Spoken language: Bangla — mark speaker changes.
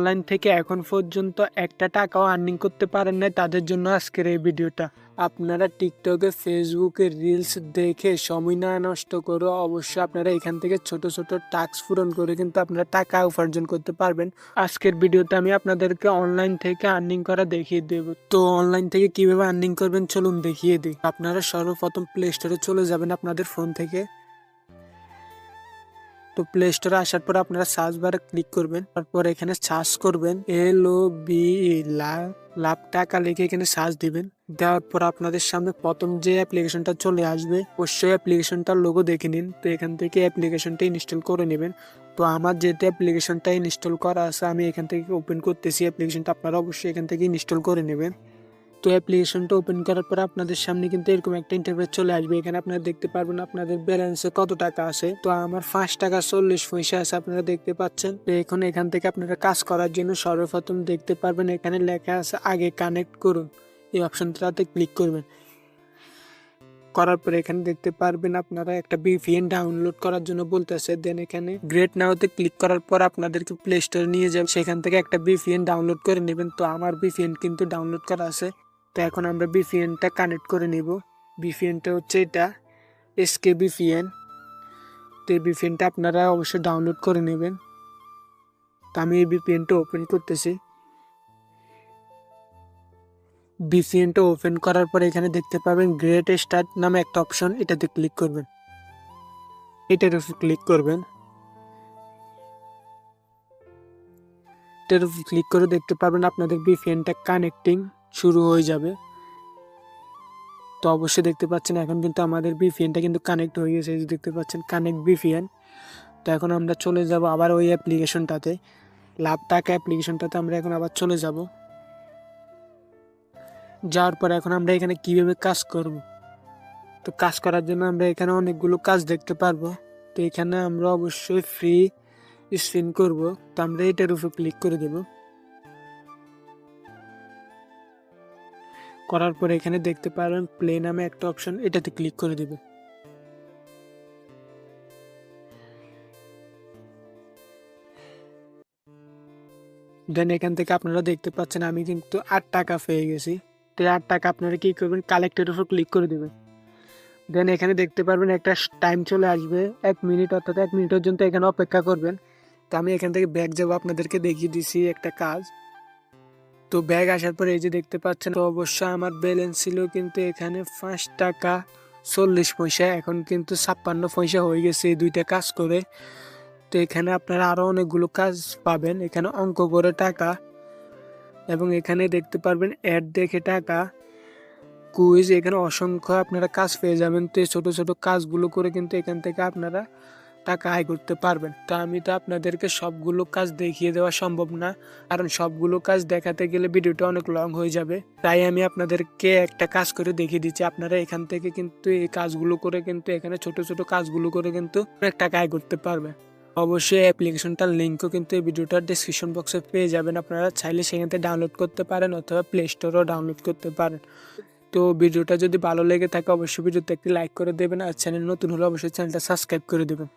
Speaker 1: অনলাইন থেকে এখন পর্যন্ত একটা টাকাও আর্নিং করতে পারেন নাই তাদের জন্য আজকের এই ভিডিওটা। আপনারা টিকটকে ফেসবুকে রিলস দেখে সময় না নষ্ট করে অবশ্যই আপনারা এখান থেকে ছোট ছোট টাস্ক পূরণ করে কিন্তু আপনারা টাকা উপার্জন করতে পারবেন। আজকের ভিডিওতে আমি আপনাদেরকে অনলাইন থেকে আর্নিং করা দেখিয়ে দেব। তো অনলাইন থেকে কীভাবে আর্নিং করবেন চলুন দেখিয়ে দিই। আপনারা সর্বপ্রথম প্লে স্টোরে চলে যাবেন আপনাদের ফোন থেকে। তো প্লে স্টোরে আসার পর আপনারা সার্চ বারে ক্লিক করবেন। তারপর এখানে সার্চ করবেন। এল ও বি লাভ টাকা লিখে এখানে সার্চ দিবেন। দেওয়ার পর আপনাদের সামনে প্রথম যে অ্যাপ্লিকেশনটা চলে আসবে, অবশ্যই অ্যাপ্লিকেশনটার লোগো দেখে নিন। তো এখান থেকে অ্যাপ্লিকেশনটা ইনস্টল করে নেবেন। তো আমার যেটা অ্যাপ্লিকেশনটা ইনস্টল করা আছে, আমি এখান থেকে ওপেন করতেছি। অ্যাপ্লিকেশনটা আপনারা অবশ্যই এখান থেকে ইনস্টল করে নেবেন। তো অ্যাপ্লিকেশনটা ওপেন করার পর আপনাদের সামনে কিন্তু এরকম একটা ইন্টারফেস চলে আসবে। এখানে আপনারা দেখতে পারবেন আপনাদের ব্যালেন্সে কত টাকা আছে। তো আমার পাঁচ টাকা চল্লিশ পয়সা আছে, আপনারা দেখতে পাচ্ছেন। তো এখন এখান থেকে আপনারা কাজ করার জন্য সর্বপ্রথম দেখতে পারবেন এখানে লেখা আছে, আগে কানেক্ট করুন। এই অপশনটাতে ক্লিক করবেন। করার পরে এখানে দেখতে পারবেন আপনারা একটা বিপিএন ডাউনলোড করার জন্য বলতেছে। দেন এখানে গ্রেট নাওতে ক্লিক করার পর আপনাদেরকে প্লে স্টোরে নিয়ে যাবে। সেখান থেকে একটা বিপিএন ডাউনলোড করে নেবেন। তো আমার বিপিএন কিন্তু ডাউনলোড করা আছে। তো এখন আমরা বিপিএনটা কানেক্ট করে নিব। বিপিএনটা হচ্ছে এটা এসকে বিপিএন তো এই বিপিএনটা আপনারা অবশ্যই ডাউনলোড করে নেবেন। তো আমি এই বিপিএনটা ওপেন করতেছি। বিপিএনটা ওপেন করার পর এখানে দেখতে পাবেন গ্রেট স্টার্ট নামে একটা অপশন এটাতে ক্লিক করবেন। এটার উপর ক্লিক করবেন। এটার উপর ক্লিক করে দেখতে পাবেন আপনাদের বিপিএনটা কানেক্টিং শুরু হয়ে যাবে। তো অবশ্যই দেখতে পাচ্ছেন, এখন কিন্তু আমাদের বিপিএনটা কিন্তু কানেক্ট হয়ে গেছে। দেখতে পাচ্ছেন কানেক্ট বিপিএন তো এখন আমরা চলে যাব আবার ওই অ্যাপ্লিকেশনটাতে লাভ টাকা অ্যাপ্লিকেশনটাতে আমরা এখন আবার চলে যাব। যাওয়ার পর এখন আমরা এখানে কীভাবে কাজ করব? তো কাজ করার জন্য আমরা এখানে অনেকগুলো কাজ দেখতে পারব। তো এখানে আমরা অবশ্যই ফ্রি স্পিন করব। তো আমরা এটার উপর ক্লিক করে দেব। করার পরে এখানে দেখতে পারবেন প্লে নামে একটা অপশন এটাতে ক্লিক করে দেবে। দেন এখান থেকে আপনারা দেখতে পাচ্ছেন, আমি কিন্তু আট টাকা পেয়ে গেছি। তো আট টাকা আপনারা কী করবেন? কালেক্টের উপর ক্লিক করে দেবেন। দেন এখানে দেখতে পারবেন একটা টাইম চলে আসবে, এক মিনিট অর্থাৎ এক মিনিট পর্যন্ত এখানে অপেক্ষা করবেন। তো আমি এখান থেকে ব্যাগ যাব, আপনাদেরকে দেখিয়ে দিছি একটা কাজ। তো ব্যাগ আসার পরে এই যে দেখতে পাচ্ছেন, তো অবশ্যই আমার ব্যালেন্স ছিল কিন্তু এখানে পাঁচ টাকা চল্লিশ পয়সা, এখন কিন্তু ছাপ্পান্ন পয়সা হয়ে গেছে এই দুইটা কাজ করে। তো এখানে আপনারা আরও অনেকগুলো কাজ পাবেন, এখানে অঙ্ক করে টাকা এবং এখানে দেখতে পারবেন অ্যাড দেখে টাকা। কুইজ এখানে অসংখ্য আপনারা কাজ পেয়ে যাবেন, তো এই ছোটো ছোটো কাজগুলো করে কিন্তু এখান থেকে আপনারা টাকা আয় করতে পারবেন। তো আমি তো আপনাদেরকে সবগুলো কাজ দেখিয়ে দেওয়া সম্ভব না। কারণ সবগুলো কাজ দেখাতে গেলে ভিডিওটা অনেক লং হয়ে যাবে। তাই আমি আপনাদেরকে একটা কাজ করে দেখিয়ে দিচ্ছি। আপনারা এখান থেকে কিন্তু এই কাজগুলো করে কিন্তু এখানে ছোট ছোট কাজগুলো করে কিন্তু অনেক টাকা আয় করতে পারবেন। অবশ্যই অ্যাপ্লিকেশনটার লিঙ্কও কিন্তু এই ভিডিওটার ডিসক্রিপশন বক্সে পেয়ে যাবেন। আপনারা চাইলে সেখান থেকে ডাউনলোড করতে পারেন অথবা প্লে স্টোরেও ডাউনলোড করতে পারেন। তো ভিডিওটা যদি ভালো লেগে থাকে, অবশ্যই ভিডিওতে একটি লাইক করে দেবেন। আর চ্যানেল নতুন হলে অবশ্যই চ্যানেলটা সাবস্ক্রাইব করে দেবেন।